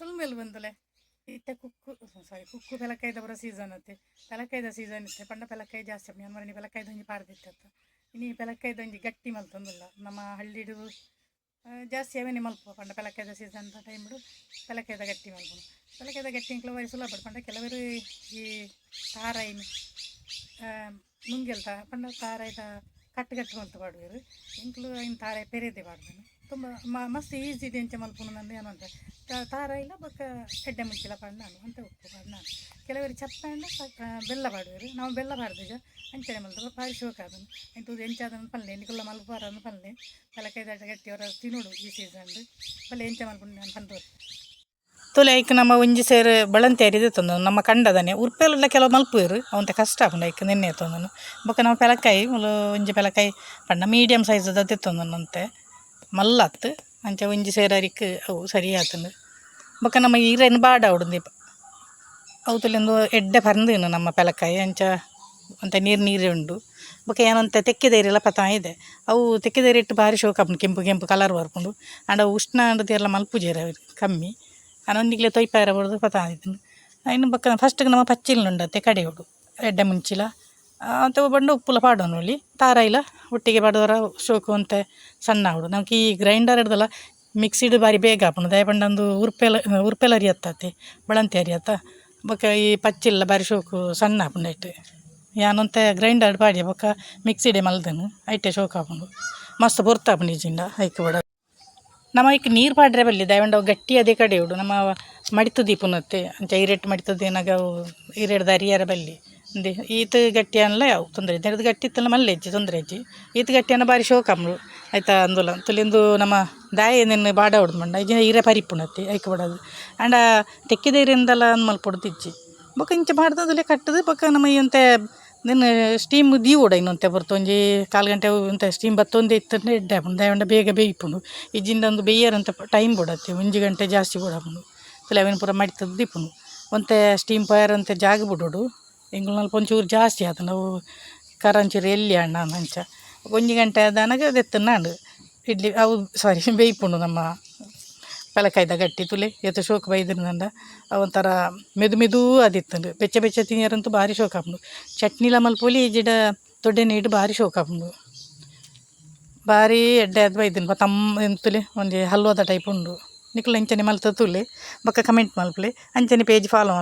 ಅಸಲ್ ಮೇಲೆ ಬಂದಲೆ. ಇತ್ತೆ ಕುಕ್ಕು ಸಾರಿ ಕುಕ್ಕು ಪೆಲಕಾಯ್ದ ಬರೋ ಸೀಸನ್ ಅತ್ತೆ. ಪೆಲಕಾಯ್ದ ಸೀಸನ್ ಇತ್ತೆ. ಪಂಡ ಪೆಲಕಾಯಿ ಜಾಸ್ತಿ ಮನೆ ಪೆಲಕಾಯ್ದ ಒಂಜಿ ಇನ್ನು ಇನಿ ಪೆಲಕಾಯ್ದ ಒಂಜಿ ಗಟ್ಟಿ ಮಲ್ತೊಂದುಲ್ಲ. ನಮ್ಮ ಹಳ್ಳಿಡು ಜಾಸ್ತಿ ಅವೇನೆ ಮಲ್ಪ ಪಂಡ ಪೆಲಕಾಯ್ದ ಸೀಸನ್ ಅಂತ ಟೈಮ್ ಬಿಡು ಪೆಲಕಾಯ್ದ ಗಟ್ಟಿ ಮಲ್ಪನು ಪೆಲಕಾಯ್ದ ಗಟ್ಟಿ ಇಂಕ್ಲ ವಯಸ್ಸು ಸುಲಭ ಪಂಡ ಕೆಲವರು ಈ ತಾರಾಯಿನ ನುಂಗೆಲ್ತ. ಪಂಡ ತಾರಾಯ್ದ ಕಟ್ಟು ಕಟ್ಟು ಮಲ್ತು ಪಾಡುವೆರು ಇಂಕ್ಲು ಇನ್ನು ತಾರೆ ಪೆರೆದೆ ಪಾಡ್ದನು ತುಂಬ ಮಸ್ತ್ ಈಸಿ ಇದೆ ಎಂಚ ಮಲ್ಪುನು ನಂದು ಏನು ಅಂತ. ತಾರ ಇಲ್ಲ, ಬಕ್ಕ ಎಡ್ಡೆ ಮುಂಚಿಲ ಪಾಡು ನಾನು, ಅಂತ ಉಪ್ಪು ಪಾಡು ನಾನು. ಕೆಲವರು ಚಪ್ಪಂಡ ಬೆಲ್ಲ ಪಾಡುವೆರು ನಾವು ಬೆಲ್ಲ ಪಾಡ್ದೀಗ ಅಂಚನೆ ಮಲ್ತ ಭಾರಿ ಶೋಕ ಅದನ್ನು. ಎಂಟು ಎಂಚಾದನ್ನು ಪಲ್ಲೆ ನಿಕುಲ್ಲ ಮಲ್ಪಾರನ್ನು ಪಲ್ಲೆ. ತಲಕೈದ ಗಟ್ಟಿಯವರ ತಿನ್ನೋಡು ಈ ಸೀಸನ್ ಪಲ್ಲೆ ಎಂಚ ಮಲ್ಪುಂಡು ನಾನು ಪಂತೋರು ತುಲೆ ಐಕ್ ನಮ್ಮ ಒಂಜಿ ಸೇರ್ ಬಳಂತಿ ಅರಿದು ತಂದನು, ನಮ್ಮ ಕಂಡದನೆ. ಉರ್ಪೆಲ್ಲ ಕೆಲವು ಮಲ್ಪುವೆರು ಅವಂತ ಕಷ್ಟ ಆಪುಂಡು ಐಕ್ ನಿನ್ನೆ ತಂದನು. ಬೊಕ ನಾವು ಪೆಲಕಾಯಿ ಒಂಜಿ ಪೆಲಕಾಯಿ ಪಂಡ ಮೀಡಿಯಮ್ ಸೈಜದ ತೆತ್ತೊಂದನಂತೆ ಮಲ್ಲತ್ತು ಅಂಚ ಒಂಜಿ ಸೇರು ಅರಿಕ್, ಅವು ಸರಿ ಆತಂಡು ಬೊಕ ನಮ್ಮ ಈರೇನು ಬಾಡ ಅವಡು ದೀಪ ಅವು ತುಲಿಂದು ಎಡ್ಡೆ ಪರಂದಿನ ನಮ್ಮ ಪೆಲಕಾಯಿ ಅಂಚ ಅಂತ ನೀರು ನೀರು ಉಂಡು. ಬೊಕ ಏನಂತ ತೆಕ್ಕಿದೇರಿಲ್ಲ ಪತ ಇದೆ. ಅವು ತೆಕ್ಕಿದೇರಿ ಇಟ್ಟು ಭಾರಿ ಶೋಕ ಕೆಂಪು ಕೆಂಪು ಕಲರ್ ಬರ್ಪುಂಡು. ಆಂಡ ಉಷ್ಣ ಅಂಡದೆಲ್ಲ ಮಲ್ಪುಜೇರ ಕಮ್ಮಿ. ಅನೊಂದಿಗ್ಲೆ ತೊಯ್ಪಾರ ಬರೋದು ಪತ ಆದಿತ್ತು ಇನ್ನು ಬಕ್ಕ ಫಸ್ಟ್ಗೆ ನಮ್ಮ ಪಚ್ಚಿಲ್ನುಂಡತ್ತೆ ಕಡೆಯೋಡು ಎಡ್ಡೆ ಮುಂಚಿಲ. ಅಂತ ಬಂಡು ಉಪ್ಪುಲ ಪಾಡೋನು ತಾರ ಇಲ್ಲ. ಒಟ್ಟಿಗೆ ಪಾಡೋರ ಶೋಕು ಅಂತ ಸಣ್ಣ ಹುಡು ನಮ್ಗೆ ಈ ಗ್ರೈಂಡರ್ ಹಿಡ್ದಲ್ಲ ಮಿಕ್ಸಿಡ್ ಬಾರಿ ಬೇಗ ಆಪುಂಡು ದಯಪಂಡಂದು ಉರ್ಪೆಲ ಉರ್ಪೆಲ ಅರಿಯತ್ತೆ ಬಳಂತಿ ಅರಿಯತ್ತ ಬೊಕ್ಕ ಈ ಪಚ್ಚಿಲ್ಲ ಬಾರಿ ಶೋಕು ಸಣ್ಣ ಆಪುಂಡು ಐಟೆ ಯಾನೊಂತೆ ಗ್ರೈಂಡರ್ ಪಾಡಿ ಬೊಕ್ಕ ಮಿಕ್ಸಿಡೆ ಮಲ್ದನು. ಐಟೆ ಶೋಕು ಆಪುಂಡು ಮಸ್ತ್ ಬೊರ್ತಾಪುಂಡು ಜಿಂಡ. ಐಕ್ ಬಡ ನಮ್ಮ ಐಕ್ ನೀರು ಪಾಡ್ರೆ ಬಲ್ಲಿ ದಯವಂಡ ಗಟ್ಟಿ ಅದೇ ಕಡೆ ಉಡು ನಮ್ಮ ಮಡಿತು ದೀಪನತ್ತೆ ಅಂಚ ಈರೆಟ್ಟು ಮಡಿತದ ಏನಾಗ ಈರೇಟ್ ಈರೆಡ್ದು ಅರಿಯಾರ ಬಲ್ಲಿ ಅಂದೆ, ಈತ ಗಟ್ಟಿ ಅನ್ನಲ್ಲ ಯಾವ ತೊಂದರೆ ಇದ್ದ ಅದು ಗಟ್ಟಿ ಇತ್ತಲ್ಲ ಮಲ್ಲೆ ಹೆಜ್ಜಿ ತೊಂದರೆ ಹೆಜ್ಜಿ ಈತ ಗಟ್ಟಿ ಅನ್ನ ಬಾರಿ ಶೋಕ ಅಮ್ಳು ಆಯ್ತಾ ಅಂದುಲ. ತುಲಿಂದು ನಮ್ಮ ದಾಯ ನಿನ್ನ ಬಾಡ ಹೊಡ್ದು ಮಂಡ. ಈಜಿನ ಈರ ಪರಿಪುಣತ್ತೆ ಐಕ್ ಬಿಡೋದು. ಆಂಡ ತೆಕ್ಕಿದ ಈರಿಂದಲ್ಲ ಮಲ್ಪೊಡ್ದು ಇಜ್ಜಿ ಬೊಕ ಇಂಚ ಮಾಡ್ದಲ್ಲೇ ಕಟ್ಟದು, ಬೊಕ ನಮ್ಮ ಅಂತೆ ನಿನ್ನ ಸ್ಟೀಮ್ ದೀವೋಡ ಇನ್ನೊಂತೆ ಒಂಜಿ ಕಾಲು ಗಂಟೆ ಅಂತ ಸ್ಟೀಮ್ ಬತ್ತೊಂದೆ ಇತ್ತಂದ್ರೆ ಎಡ್ಡೆ ದಯವಂಡ ಬೇಗ ಬೇಯ್ಪುಂಡು. ಇಜ್ಜಿಂದ ಒಂದು ಬೇಯರಂತ ಟೈಮ್ ಬಿಡತ್ತೆ ಒಂಜಿ ಗಂಟೆ ಜಾಸ್ತಿ ಬಿಡಬಹುದು ಅವಿನ ಪೂರ ಮಡಿತದ್ದು ದೀಪುಂಡು. ಒಂತೆ ಸ್ಟೀಮ್ ಫೈರ್ ಅಂತ ಜಾಗ ಬಿಡೋಡು. ನಾಲ್ಕು ಒಂಚೂರು ಜಾಸ್ತಿ ಆತು. ನಾವು ಕರಂಚೂರು ಎಲ್ಲಿ ಅಣ್ಣ ಅಂಚ ಒಂಜಿ ಗಂಟೆ ಆದನಾಗ ದೆತ್ತನಾಂಡು ಇಡ್ಲಿ, ಅವು ಸಾರಿ ಬೇಯ್ಪುಂಡು ನಮ್ಮ ಪೆಲಕಾಯ್ದ ಗಟ್ಟಿ ತುಲೆ, ಎತ್ತು ಶೋಕ್ ನಂದ. ಒಂಥರ ಮೆದು ಮೆದು ಅದಿತ್ತಂಡು ಬೆಚ್ಚ ಬೆಚ್ಚ ತಿನ್ಯರಂತೂ ಭಾರಿ ಶೋಕ ಆಪುಂಡು. ಚಟ್ನಿಲ ಮಲ್ಪೊಲಿ ಜಿಡ ದೊಡ್ಡ ನೀಡು ಭಾರಿ ಶೋಕ ಆಪುಂಡು. ಭಾರಿ ಎಡ್ಡೆ ಅದು ಬೈದಿನ ತಮ್ಮ ಎಂತುಲೆ ಒಂಜಿ ಹಲ್ವಾದ ಟೈಪ್ ಉಂಡು. ನಿಕ್ಲ ಅಂಚನೆ ಮಲ್ತ ತುಲೆ, ಬೊಕ್ಕ ಕಮೆಂಟ್ ಮಲ್ಪಲೆ, ಅಂಚನೆ ಪೇಜ್ ಫಾಲೋ ಮಲ್ಪಲೆ.